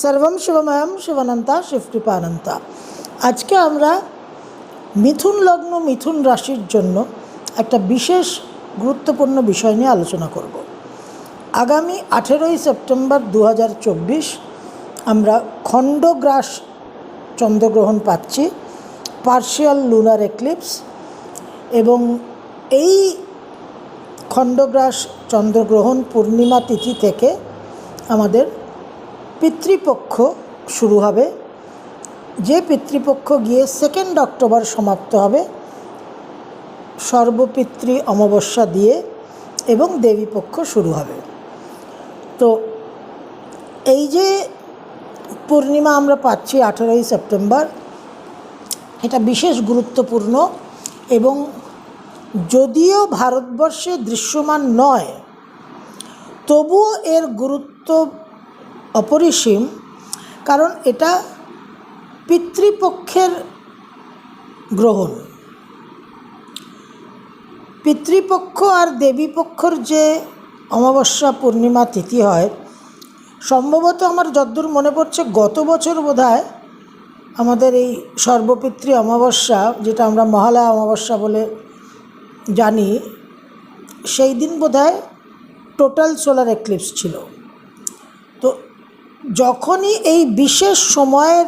সর্বম শিবময়ম শিবানন্তা শিবকৃপানন্তা। আজকে আমরা মিথুন লগ্ন, মিথুন রাশির জন্য একটা বিশেষ গুরুত্বপূর্ণ বিষয় নিয়ে আলোচনা করব। আগামী আঠেরোই সেপ্টেম্বর দু হাজার চব্বিশ আমরা খণ্ডগ্রাস চন্দ্রগ্রহণ পাচ্ছি, পার্শিয়াল লুনার এক্লিপস এবং এই খণ্ডগ্রাস চন্দ্রগ্রহণ পূর্ণিমা তিথি থেকে আমাদের পিতৃপক্ষ শুরু হবে। যে পিতৃপক্ষ গিয়ে সেকেন্ড অক্টোবর সমাপ্ত হবে, সর্বপিতৃ অমাবস্যা দিয়ে এবং দেবীপক্ষ শুরু হবে। তো এই যে পূর্ণিমা আমরা পাচ্ছি আঠেরোই সেপ্টেম্বর এটা বিশেষ গুরুত্বপূর্ণ এবং যদিও ভারতবর্ষে দৃশ্যমান নয়, তবুও এর গুরুত্ব অপরিসীম, কারণ এটা পিতৃপক্ষের গ্রহণ। পিতৃপক্ষ আর দেবীপক্ষর যে অমাবস্যা পূর্ণিমা তিথি হয়, সম্ভবত আমার যদ্দূর মনে পড়ছে গত বছর বোধহয় আমাদের এই সর্বপিতৃ অমাবস্যা, যেটা আমরা মহালয়া অমাবস্যা বলে জানি, সেই দিন বোধহয় টোটাল সোলার এক্লিপস ছিল। তো যখনই এই বিশেষ সময়ের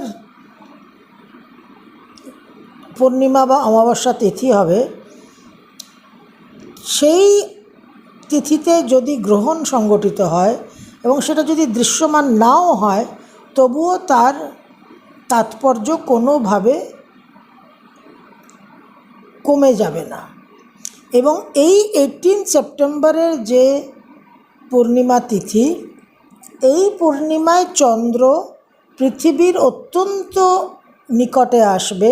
পূর্ণিমা বা অমাবস্যা তিথি হবে, সেই তিথিতে যদি গ্রহণ সংগঠিত হয় এবং সেটা যদি দৃশ্যমান নাও হয়, তবুও তার তাৎপর্য কোনোভাবে কমে যাবে না। এবং এই এইটিন সেপ্টেম্বরের যে পূর্ণিমা তিথি এই পূর্ণিমায় চন্দ্র পৃথিবীর অত্যন্ত নিকটে আসবে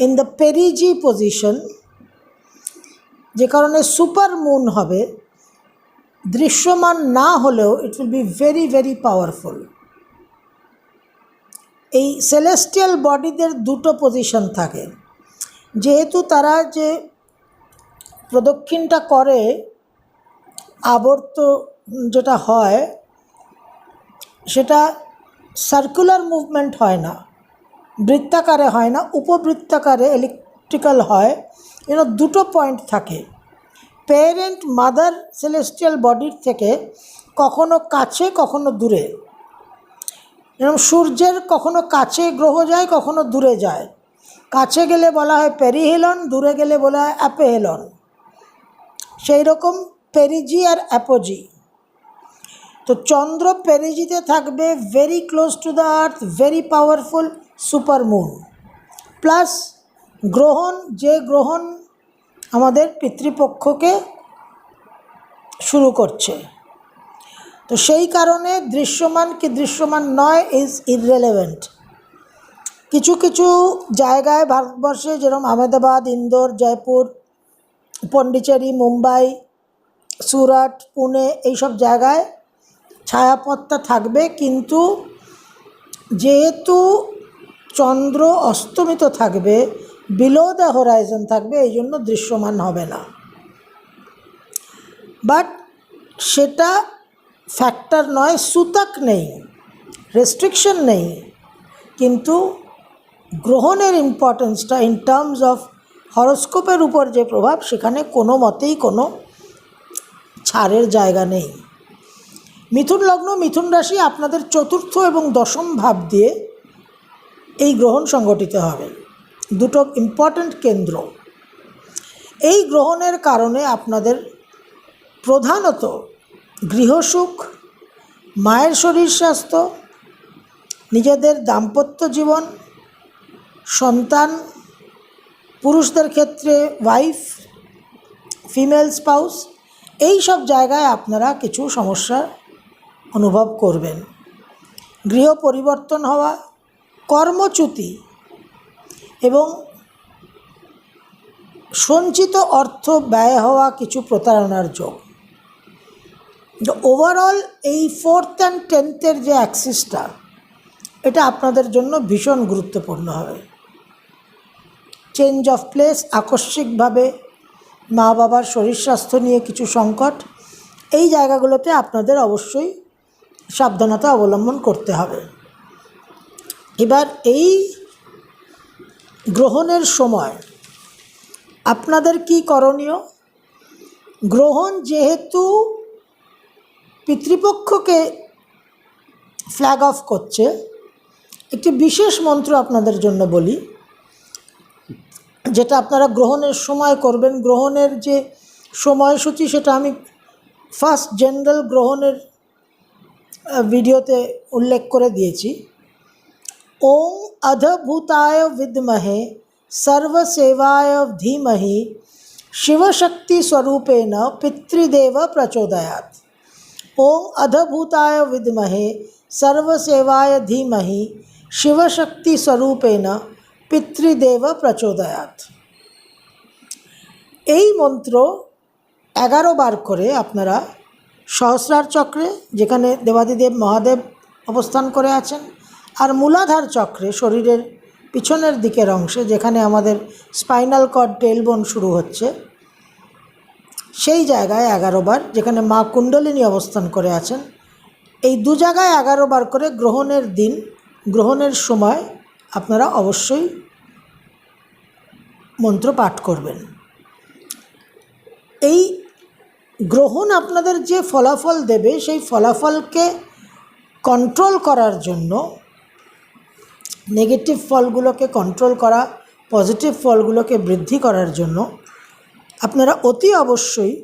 ইন দ্য পেরিজি পজিশন যে কারণে সুপার মুন হবে, দৃশ্যমান না হলেও it will be very very powerful এই সেলেস্টিয়াল বডিদের দুটো পজিশন থাকে। যেহেতু তারা যে প্রদক্ষিণটা করে, আবর্ত যেটা হয় সেটা সার্কুলার মুভমেন্ট হয় না, বৃত্তাকারে হয় না, উপবৃত্তাকারে ইলেকট্রিক্যাল হয় এর দুটো পয়েন্ট থাকে। প্যারেন্ট মাদার সেলেস্টিয়াল বডির থেকে কখনো কাছে, কখনো দূরে। এরকম সূর্যের কখনো কাছে গ্রহ যায়, কখনো দূরে যায়। কাছে গেলে বলা হয় প্যারিহেলন দূরে গেলে বলা হয় অ্যাপেহেলন সেই রকম পেরিজি আর অ্যাপোজি তো চন্দ্র পেরিজিতে থাকবে very close to the earth very powerful supermoon plus গ্রহণ, যে গ্রহণ আমাদের পিতৃপক্ষকে শুরু করছে। তো সেই কারণে দৃশ্যমান কি দৃশ্যমান নয় ইজ ইররেলেভেন্ট কিছু কিছু জায়গায় ভারতবর্ষে যেরকম আহমেদাবাদ, ইন্দোর, জয়পুর, পন্ডিচেরি, মুম্বাই, সুরাট, পুনে, এইসব জায়গায় ছায়াপথটা থাকবে, কিন্তু যেহেতু চন্দ্র অস্তমিত থাকবে বিলো দ্য হোরাইজন থাকবে, এই জন্য দৃশ্যমান হবে না। বাট সেটা ফ্যাক্টর নয়, সুতাক নেই রেস্ট্রিকশন নেই, কিন্তু গ্রহণের ইম্পর্টেন্সটা ইন টার্মস অফ হরস্কোপের উপর যে প্রভাব, সেখানে কোনো মতেই কোনো ছাড়ের জায়গা নেই। মিথুন লগ্ন, মিথুন রাশি আপনাদের চতুর্থ এবং দশম ভাব দিয়ে এই গ্রহণ সংগঠিত হবে। দুটো ইম্পর্ট্যান্ট কেন্দ্র। এই গ্রহণের কারণে আপনাদের প্রধানত গৃহসুখ মায়ের শরীর স্বাস্থ্য, নিজেদের দাম্পত্য জীবন, সন্তান, পুরুষদের ক্ষেত্রে ওয়াইফ ফিমেল স্পাউস এই সব জায়গায় আপনারা কিছু সমস্যার অনুভব করবেন। গৃহ পরিবর্তন হওয়া, কর্মচ্যুতি এবং সঞ্চিত অর্থ ব্যয় হওয়া কিছু প্রতারণার যোগ। ওভারঅল এই ফোর্থ অ্যান্ড টেন্থের যে অ্যাক্সিসটা এটা আপনাদের জন্য ভীষণ গুরুত্বপূর্ণ হবে। চেঞ্জ অফ প্লেস আকস্মিকভাবে মা বাবার শরীর স্বাস্থ্য নিয়ে কিছু সংকট, এই জায়গাগুলোতে আপনাদের অবশ্যই সাবধানতা অবলম্বন করতে হবে। এবার এই গ্রহণের সময় আপনাদের কি করণীয়? গ্রহণ যেহেতু পিতৃপক্ষকে ফ্ল্যাগ অফ করছে, একটি বিশেষ মন্ত্র আপনাদের জন্য বলি, যেটা আপনারা গ্রহণের সময় করবেন। গ্রহণের যে সময়সূচি, সেটা আমি ফার্স্ট জেনারেল গ্রহণের ভিডিওতে উল্লেখ করে দিয়েছি ওম অধভূতায় বিদ্মহে সর্বসেবায় ধীমহি শিবশক্তি স্বরূপেণ পিতৃদেব প্রচোদয়াত ওম অধভূতায় বিদ্মহে সর্বসেবায় ধীমহি শিবশক্তি স্বরূপেণ পিতৃদেব প্রচোদয়াত এই মন্ত্র এগারো বার করে আপনারা সহস্রার চক্রে, যেখানে দেবাদিদেব মহাদেব অবস্থান করে আছেন, আর মূলাধার চক্রে, শরীরের পিছনের দিকের অংশে, যেখানে আমাদের স্পাইনাল কর্ড টেলবোন শুরু হচ্ছে, সেই জায়গায় এগারো বার, যেখানে মা কুণ্ডলিনী অবস্থান করে আছেন, এই দু জায়গায় এগারো বার করে গ্রহণের দিন, গ্রহণের সময় আপনারা অবশ্যই মন্ত্র পাঠ করবেন। এই গ্রহণ আপনাদের যে ফলাফল দেবে, সেই ফলাফলকে কন্ট্রোল করার জন্য নেগেটিভ ফলগুলোকে কন্ট্রোল করা পজিটিভ ফলগুলোকে বৃদ্ধি করার জন্য আপনারা অতি অবশ্যই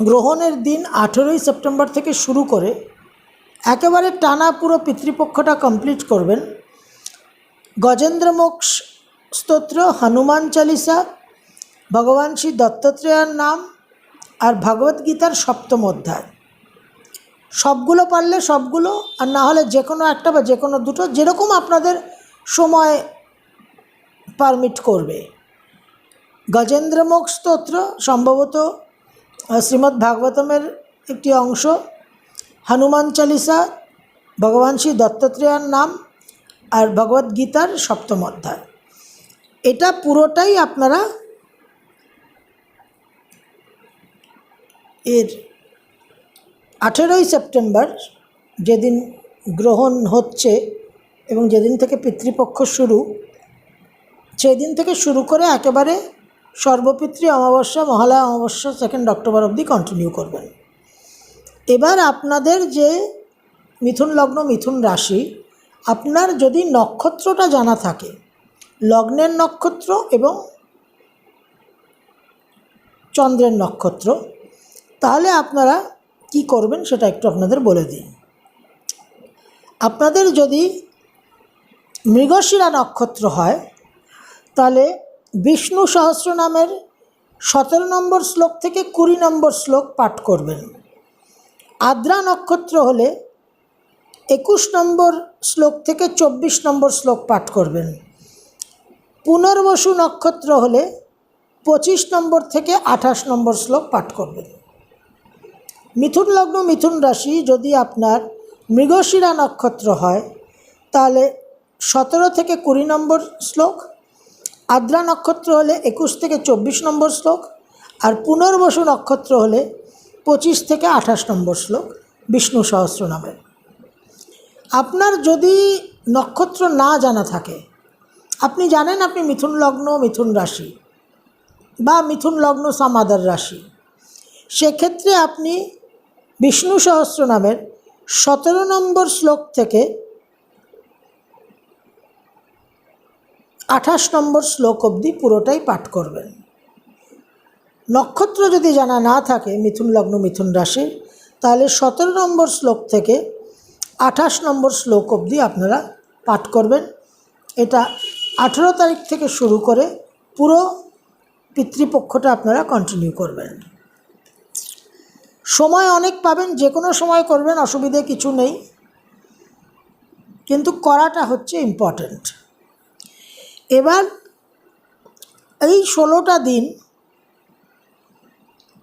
গ্রহণের দিন আঠেরোই সেপ্টেম্বর থেকে শুরু করে একেবারে টানা পুরো পিতৃপক্ষটা কমপ্লিট করবেন। গজেন্দ্র মোক্ষ স্তোত্র, হনুমান চালিসা, ভগবান শ্রী দত্তাত্রেয়ার নাম আর ভগবদ্গীতার সপ্তম অধ্যায়। সবগুলো পারলে সবগুলো আর না হলে যে কোনো একটা বা যে কোনো দুটো যেরকম আপনাদের সময় পারমিট করবে। গজেন্দ্রমুখ স্তোত্র সম্ভবত আহ, শ্রীমদ্ ভাগবতমের একটি অংশ। হনুমান চালিসা ভগবান শ্রী দত্তাত্রেয়ার নাম আর ভগবদ্গীতার সপ্তম অধ্যায়। এটা পুরোটাই আপনারা এর আঠেরোই সেপ্টেম্বর যেদিন গ্রহণ হচ্ছে এবং যেদিন থেকে পিতৃপক্ষ শুরু, সেদিন থেকে শুরু করে একেবারে সর্বপিতৃ অমাবস্যা, মহালয়া অমাবস্যা সেকেন্ড অক্টোবর অবধি কন্টিনিউ করবেন। এবার আপনাদের যে মিথুন লগ্ন, মিথুন রাশি, আপনার যদি নক্ষত্রটা জানা থাকে, লগ্নের নক্ষত্র এবং চন্দ্রের নক্ষত্র তাহলে আপনারা কি করবেন সেটা একটু আপনাদের বলে দিই। আপনাদের যদি মৃগশিরা নক্ষত্র হয়, তাহলে বিষ্ণু সহস্র নামের সতেরো নম্বর শ্লোক থেকে কুড়ি নম্বর শ্লোক পাঠ করবেন। আদ্রা নক্ষত্র হলে একুশ নম্বর শ্লোক থেকে চব্বিশ নম্বর শ্লোক পাঠ করবেন। পুনর্বসু নক্ষত্র হলে পঁচিশ নম্বর থেকে আঠাশ নম্বর শ্লোক পাঠ করবেন। মিথুন লগ্ন, মিথুন রাশি যদি আপনার মৃগশিরা নক্ষত্র হয়, তাহলে সতেরো থেকে কুড়ি নম্বর শ্লোক, আদ্রা নক্ষত্র হলে একুশ থেকে চব্বিশ নম্বর শ্লোক, আর পুনর্বসু নক্ষত্র হলে পঁচিশ থেকে আঠাশ নম্বর শ্লোক, বিষ্ণু সহস্র নামের আপনার যদি নক্ষত্র না জানা থাকে, আপনি জানেন আপনি মিথুন লগ্ন, মিথুন রাশি বা মিথুন লগ্ন সামাদার রাশি, সেক্ষেত্রে আপনি বিষ্ণু সহস্র নামের সতেরো নম্বর শ্লোক থেকে আঠাশ নম্বর শ্লোক অবধি পুরোটাই পাঠ করবেন। নক্ষত্র যদি জানা না থাকে মিথুন লগ্ন, মিথুন রাশি, তাহলে সতেরো নম্বর শ্লোক থেকে আঠাশ নম্বর শ্লোক অবধি আপনারা পাঠ করবেন। এটা আঠেরো তারিখ থেকে শুরু করে পুরো পিতৃপক্ষটা আপনারা কন্টিনিউ করবেন। সময় অনেক পাবেন, যে কোনো সময় করবেন, অসুবিধে কিছু নেই। কিন্তু করাটা হচ্ছে ইম্পর্ট্যান্ট এবার এই ষোলোটা দিন,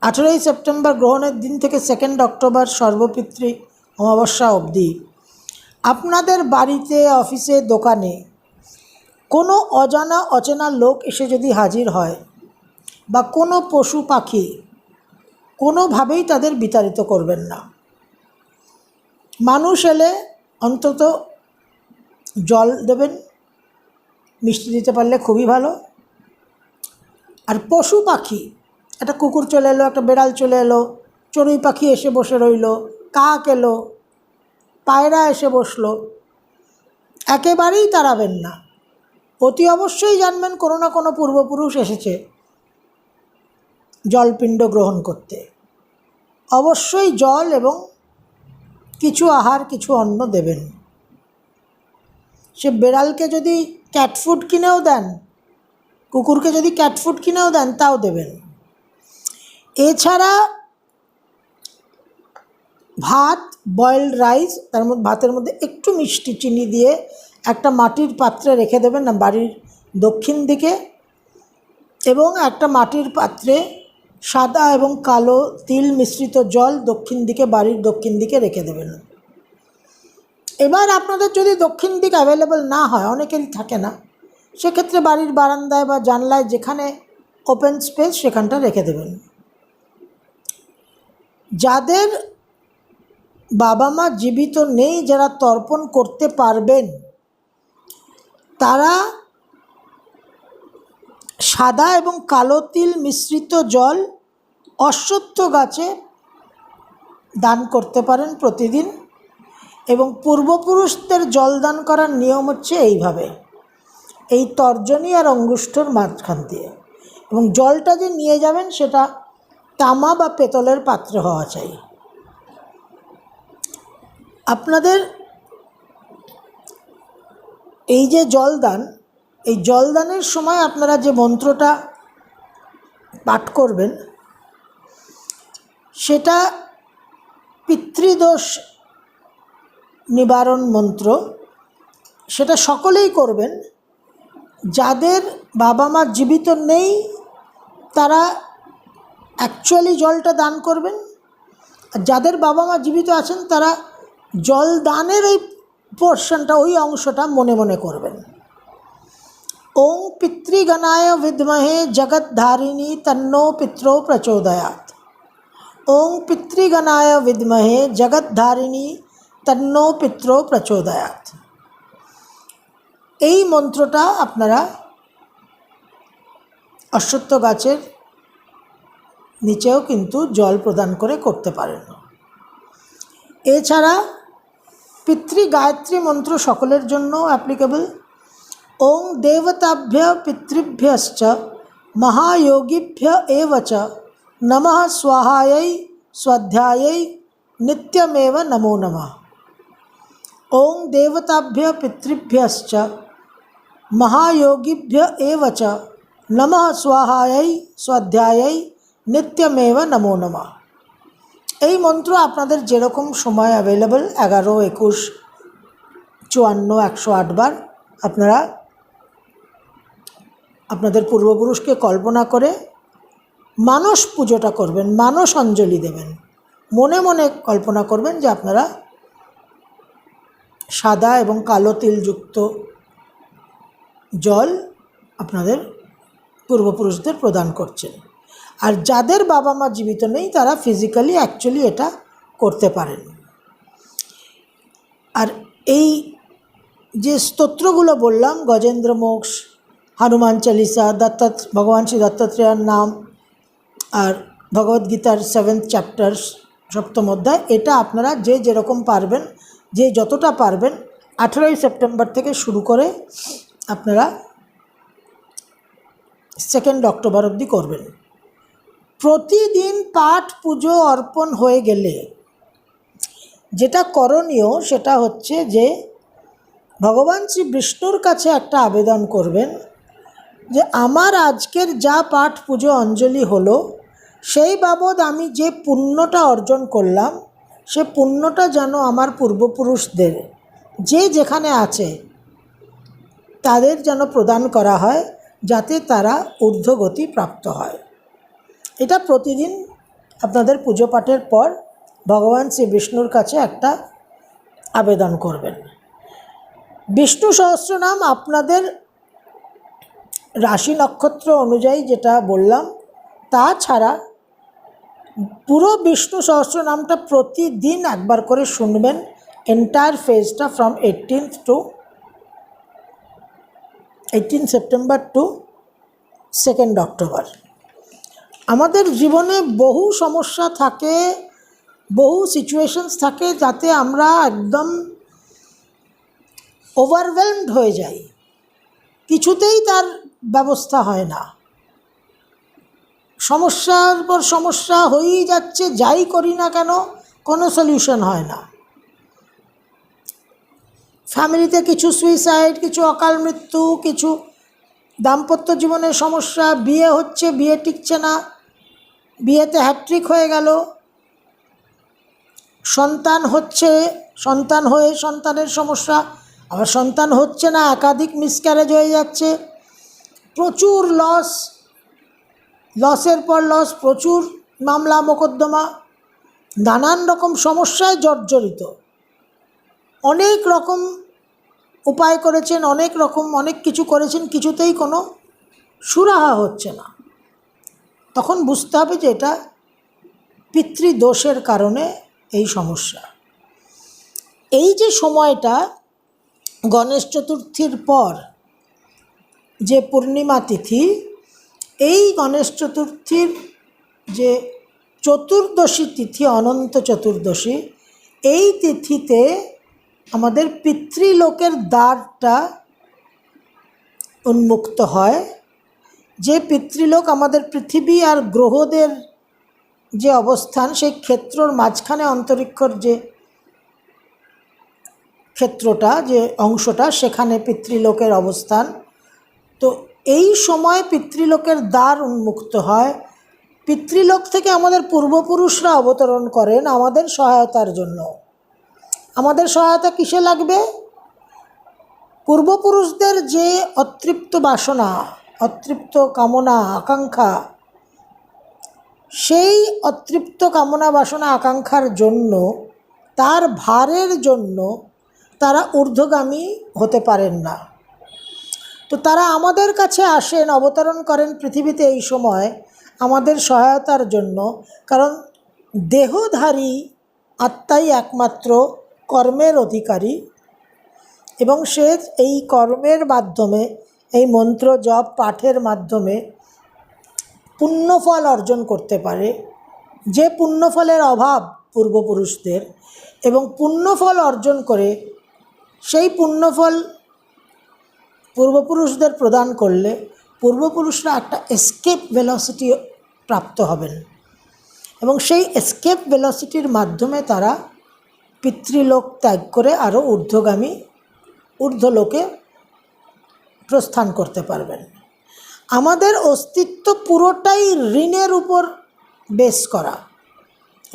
আঠেরোই সেপ্টেম্বর গ্রহণের দিন থেকে সেকেন্ড অক্টোবর সর্বপিতৃ অমাবস্যা অবধি, আপনাদের বাড়িতে অফিসে দোকানে কোনো অজানা, অচেনা লোক এসে যদি হাজির হয় বা কোনো পশু পাখি কোনোভাবেই তাদের বিতাড়িত করবেন না। মানুষ এলে অন্তত জল দেবেন, মিষ্টি দিতে পারলে খুবই ভালো। আর পশু পাখি, একটা কুকুর চলে এলো, একটা বেড়াল চলে এলো, চড়ুই পাখি এসে বসে রইল, কাক এলো, পায়রা এসে বসল, একেবারেই তাড়াবেন না। অতি অবশ্যই জানবেন কোনো না কোনো পূর্বপুরুষ এসেছে। জলপিণ্ড গ্রহণ করতে। অবশ্যই জল এবং কিছু আহার, কিছু অন্ন দেবেন। সে বেড়ালকে যদি ক্যাট ফুড কিনেও দেন, কুকুরকে যদি ক্যাট ফুড কিনেও দেন, তাও দেবেন। এছাড়া ভাত বয়েলড রাইস তার মধ্যে, ভাতের মধ্যে একটু মিষ্টি চিনি দিয়ে একটা মাটির পাত্রে রেখে দেবেন না বাড়ির দক্ষিণ দিকে। এবং একটা মাটির পাত্রে সাদা এবং কালো তিল মিশ্রিত জল দক্ষিণ দিকে, বাড়ির দক্ষিণ দিকে রেখে দেবেন। এবার আপনাদের যদি দক্ষিণ দিক অ্যাভেলেবল না হয়, অনেকেরই থাকে না, সেক্ষেত্রে বাড়ির বারান্দায় বা জানলায় যেখানে ওপেন স্পেস সেখানটা রেখে দেবেন। যাদের বাবা মা জীবিত নেই, যারা তর্পণ করতে পারবেন, তারা সাদা এবং কালো তিল মিশ্রিত জল অশ্বত্থ গাছে দান করতে পারেন প্রতিদিন এবং পূর্বপুরুষদের জল দান করার নিয়ম হচ্ছে এইভাবে। এই তর্জনী আর অঙ্গুষ্ঠর মাঝখান দিয়ে। এবং জলটা যে নিয়ে যাবেন সেটা তামা বা পেতলের পাত্রে হওয়া চাই। আপনাদের এই যে জলদান এই জলদানের সময় আপনারা যে মন্ত্রটা পাঠ করবেন সেটা পিতৃদোষ নিবারণ মন্ত্র। সেটা সকলেই করবেন। যাদের বাবা মা জীবিত নেই, তারা অ্যাকচুয়ালি জলটা দান করবেন। আর যাদের বাবা মা জীবিত আছেন, তারা জল দানের ওই পোর্শনটা ওই অংশটা মনে মনে করবেন। ওং পিতৃগণায় বিদ্মহে জগৎধারিণী তন্নো পিত্রো প্রচোদয়াত ওং পিতৃগণায় বিদ্মহে জগৎধারিণী তন্নো পিত্রো প্রচোদয়াত এই মন্ত্রটা আপনারা অশ্বত্থ গাছের নিচেও কিন্তু জল প্রদান করে করতে পারেন। এছাড়া পিতৃ গায়ত্রী মন্ত্র সকলের জন্য অ্যাপ্লিকেবল ওং দেবতাভ্য পিতৃভ্যশ্চ মহাযোগীভ্য এব চ। নমঃ স্বাহায়ৈ স্বাধ্যায়ৈ নিত্যমেব নমো নমঃ ওং দেবতাভ্য পিতৃভ্যশ্চ মহাযোগিভ্য এব চ নমঃ স্বাহায়ৈ স্বাধ্যায়ৈ নিত্যমেব নমো নমঃ এই মন্ত্র আপনাদের যেরকম সময় অ্যাভেলেবল এগারো, একুশ, চুয়ান্ন, একশো আটবার আপনারা আপনাদের পূর্বপুরুষকে কল্পনা করে মানস পুজোটা করবেন মানস অঞ্জলি দেবেন। মনে মনে কল্পনা করবেন যে আপনারা সাদা এবং কালো তিলযুক্ত জল আপনাদের পূর্বপুরুষদের প্রদান করছেন। আর যাদের বাবা মা জীবিত নেই, তারা ফিজিক্যালি অ্যাকচুয়ালি এটা করতে পারেন। আর এই যে স্তোত্রগুলো বললাম গজেন্দ্র মোক্ষ হনুমান চালিসা দত্তাত ভগবান শ্রী দত্তাত্রেয়ার নাম আর ভগবদ্গীতার সেভেন্থ চ্যাপ্টার সপ্তম অধ্যায়, এটা আপনারা যে যেরকম পারবেন, যে যতটা পারবেন, আঠেরোই সেপ্টেম্বর থেকে শুরু করে আপনারা সেকেন্ড অক্টোবর অবধি করবেন। প্রতিদিন পাঠ, পুজো, অর্পণ হয়ে গেলে যেটা করণীয় সেটা হচ্ছে যে ভগবান শ্রী বিষ্ণুর কাছে একটা আবেদন করবেন যে আমার আজকের যা পাঠ পুজো অঞ্জলি হলো, সেই বাবদ আমি যে পুণ্যটা অর্জন করলাম, সে পুণ্যটা যেন আমার পূর্বপুরুষদের, যে যেখানে আছে, তাদের যেন প্রদান করা হয়, যাতে তারা ঊর্ধ্বগতি প্রাপ্ত হয়। এটা প্রতিদিন আপনাদের পুজো পাঠের পর ভগবান শ্রী বিষ্ণুর কাছে একটা আবেদন করবেন। বিষ্ণু সহস্রনাম আপনাদের রাশি নক্ষত্র অনুযায়ী যেটা বললাম, তাছাড়া পুরো বিষ্ণু সহস্র নামটা প্রতিদিন একবার করে শুনবেন entire ফেজটা from eighteenth to eighteen September to second October আমাদের জীবনে বহু সমস্যা থাকে, বহু সিচুয়েশনস থাকে যাতে আমরা একদম ওভারওয়েলমড হয়ে যাই। কিছুতেই তার ব্যবস্থা হয় না। সমস্যার পর সমস্যা হয়েই যাচ্ছে, যাই করি না কেন, কোনো সলিউশন হয় না। ফ্যামিলিতে কিছু সুইসাইড কিছু অকাল মৃত্যু, কিছু দাম্পত্য জীবনের সমস্যা, বিয়ে হচ্ছে, বিয়ে টিকছে না, বিয়েতে হ্যাট্রিক হয়ে গেল। সন্তান হচ্ছে, সন্তান হয়ে সন্তানের সমস্যা আবার সন্তান হচ্ছে না, একাধিক মিসক্যারেজ হয়ে যাচ্ছে। প্রচুর লস লসের পর লস প্রচুর মামলা, মোকদ্দমা, নানান রকম সমস্যায় জর্জরিত। অনেক রকম উপায় করেছেন, অনেক রকম, অনেক কিছু করেছেন, কিছুতেই কোনো সুরাহা হচ্ছে না। তখন বুঝতে হবে যে এটা পিতৃদোষের কারণে এই সমস্যা। এই যে সময়টা গণেশ চতুর্থীর পর যে পূর্ণিমা তিথি, এই গণেশ চতুর্থীর যে চতুর্দশী তিথি, অনন্ত চতুর্দশী, এই তিথিতে আমাদের পিতৃলোকের দ্বারটা উন্মুক্ত হয়। যে পিতৃলোক আমাদের পৃথিবী আর গ্রহদের যে অবস্থান, সেই ক্ষেত্রর মাঝখানে অন্তরিক্ষর যে ক্ষেত্রটা, যে অংশটা, সেখানে পিতৃলোকের অবস্থান। তো এই সময় পিতৃলোকের দ্বার উন্মুক্ত হয়। পিতৃলোক থেকে আমাদের পূর্বপুরুষরা অবতরণ করেন আমাদের সহায়তার জন্য। আমাদের সহায়তা কিসে লাগবে? পূর্বপুরুষদের যে অতৃপ্ত বাসনা, অতৃপ্ত কামনা, আকাঙ্ক্ষা, সেই অতৃপ্ত কামনা বাসনা, আকাঙ্ক্ষার জন্য, তার ভারের জন্য তারা ঊর্ধ্বগামী হতে পারেন না। তো তারা আমাদের কাছে আসেন, অবতরণ করেন পৃথিবীতে এই সময় আমাদের সহায়তার জন্য। কারণ দেহধারী আত্মাই একমাত্র কর্মের অধিকারী এবং সে এই কর্মের মাধ্যমে, এই মন্ত্র জপ পাঠের মাধ্যমে পুণ্যফল অর্জন করতে পারে। যে পুণ্যফলের অভাব পূর্বপুরুষদের এবং পুণ্যফল অর্জন করে সেই পুণ্যফল পূর্বপুরুষদের প্রদান করলে পূর্বপুরুষরা একটা এসকেপ ভেলোসিটি প্রাপ্ত হবেন। এবং সেই এসকেপ ভেলোসিটির মাধ্যমে তারা পিতৃলোক ত্যাগ করে আরও ঊর্ধ্বগামী, ঊর্ধ্বলোকে প্রস্থান করতে পারবেন। আমাদের অস্তিত্ব পুরোটাই ঋণের উপর বেস করা।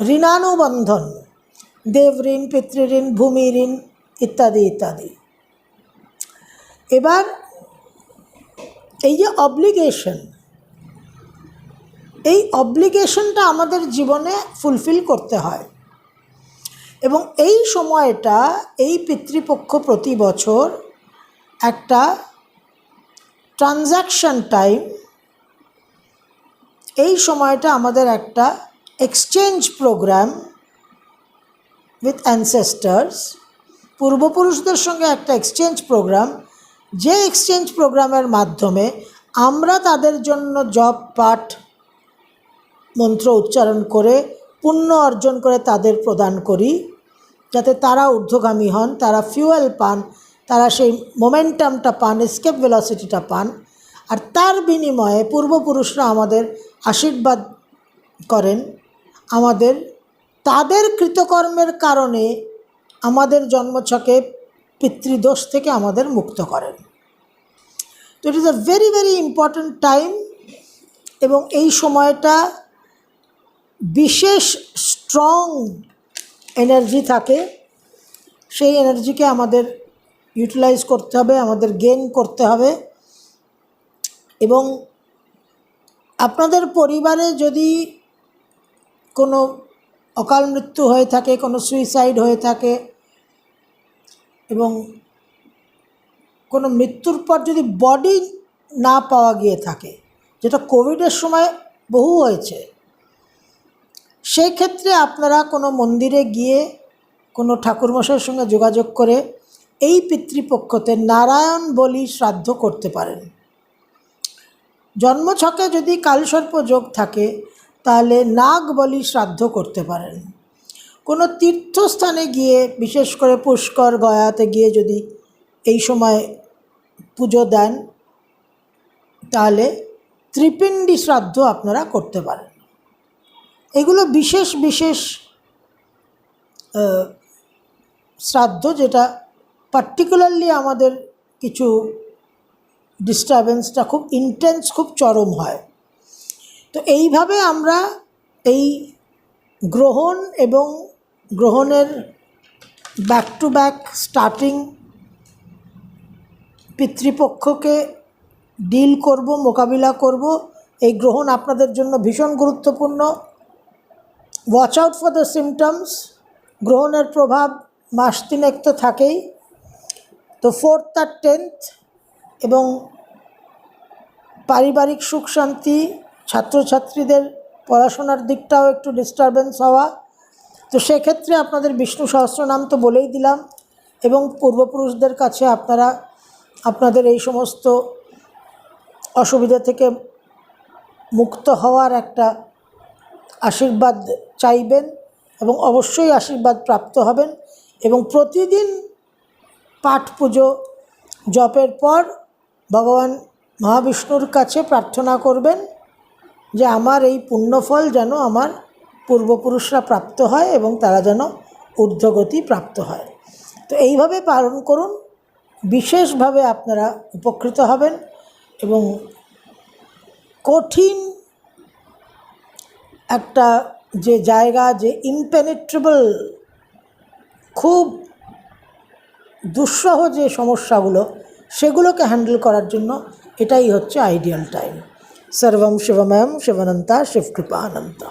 ঋণানুবন্ধন দেব ঋণ পিতৃঋণ ভূমি ঋণ ইত্যাদি ইত্যাদি। এবার এই যে অব্লিগেশন এই অব্লিগেশনটা আমাদের জীবনে ফুলফিল করতে হয়। এবং এই সময়টা, এই পিতৃপক্ষ প্রতি বছর একটা ট্রানজ্যাকশন টাইম এই সময়টা আমাদের একটা এক্সচেঞ্জ প্রোগ্রাম উইথ অ্যানসেস্টার্স পূর্বপুরুষদের সঙ্গে একটা এক্সচেঞ্জ প্রোগ্রাম যে এক্সচেঞ্জ প্রোগ্রামের মাধ্যমে আমরা তাদের জন্য জব পাঠ মন্ত্র উচ্চারণ করে, পুণ্য অর্জন করে তাদের প্রদান করি, যাতে তারা ঊর্ধ্বগামী হন, তারা ফিউয়েল পান, তারা সেই মোমেন্টামটা পান স্কেপ ভেলোসিটিটা পান। আর তার বিনিময়ে পূর্বপুরুষরা আমাদের আশীর্বাদ করেন। আমাদের, তাদের কৃতকর্মের কারণে আমাদের জন্মছকে পিতৃদোষ থেকে আমাদের মুক্ত করেন। তো it is a very very important time এবং এই সময়টা বিশেষ স্ট্রং এনার্জি থাকে। সেই এনার্জিকে আমাদের ইউটিলাইজ করতে হবে, আমাদের গেন করতে হবে এবং আপনাদের পরিবারে যদি কোনো অকাল মৃত্যু হয়ে থাকে, কোনো সুইসাইড হয়ে থাকে এবং কোনো মৃত্যুর পর যদি বডি না পাওয়া গিয়ে থাকে, যেটা কোভিডের সময় বহু হয়েছে সেই ক্ষেত্রে আপনারা কোনো মন্দিরে গিয়ে কোনো ঠাকুরমশাইয়ের সঙ্গে যোগাযোগ করে এই পিতৃপক্ষতে নারায়ণ বলি শ্রাদ্ধ করতে পারেন। জন্মছকে যদি কালসর্প যোগ থাকে, তাহলে নাগ বলি শ্রাদ্ধ করতে পারেন। কোনো তীর্থস্থানে গিয়ে, বিশেষ করে পুষ্কর গয়াতে গিয়ে যদি এই সময় পুজো দেন, তাহলে ত্রিপিণ্ডি শ্রাদ্ধ আপনারা করতে পারেন। এগুলো বিশেষ বিশেষ শ্রাদ্ধ যেটা পার্টিকুলারলি আমাদের কিছু ডিস্টারবেন্সটা খুব ইন্টেন্স খুব চরম হয়। তো এইভাবে আমরা এই গ্রহণ এবং গ্রহণের ব্যাক টু ব্যাক স্টার্টিং পিতৃপক্ষকে ডিল করব, মোকাবিলা করব, এই গ্রহণ আপনাদের জন্য ভীষণ গুরুত্বপূর্ণ। Watch out for the symptoms গ্রহণের প্রভাব মাস তিনেক তো থাকেই। তো ফোর্থ আর টেন্থ এবং পারিবারিক সুখ শান্তি, ছাত্রছাত্রীদের পড়াশোনার দিকটাও একটু ডিস্টারবেন্স হওয়া তো সেক্ষেত্রে আপনাদের বিষ্ণু সহস্রনাম তো বলেই দিলাম এবং পূর্বপুরুষদের কাছে আপনারা আপনাদের এই সমস্ত অসুবিধা থেকে মুক্ত হওয়ার একটা আশীর্বাদ চাইবেন এবং অবশ্যই আশীর্বাদ প্রাপ্ত হবেন এবং প্রতিদিন পাঠ পুজো জপের পর ভগবান মহাবিষ্ণুর কাছে প্রার্থনা করবেন যে আমার এই পুণ্যফল যেন আমার পূর্বপুরুষরা প্রাপ্ত হয় এবং তারা যেন ঊর্ধ্বগতি প্রাপ্ত হয়। তো এইভাবে পালন করুন, বিশেষভাবে আপনারা উপকৃত হবেন এবং কঠিন একটা যে জায়গা, যে ইমপেনিট্রেবল খুব দুঃসহ যে সমস্যাগুলো, সেগুলোকে হ্যান্ডেল করার জন্য এটাই হচ্ছে আইডিয়াল টাইম সর্বম শিবময়ম শিবানন্তা শিবকৃপা অনন্তা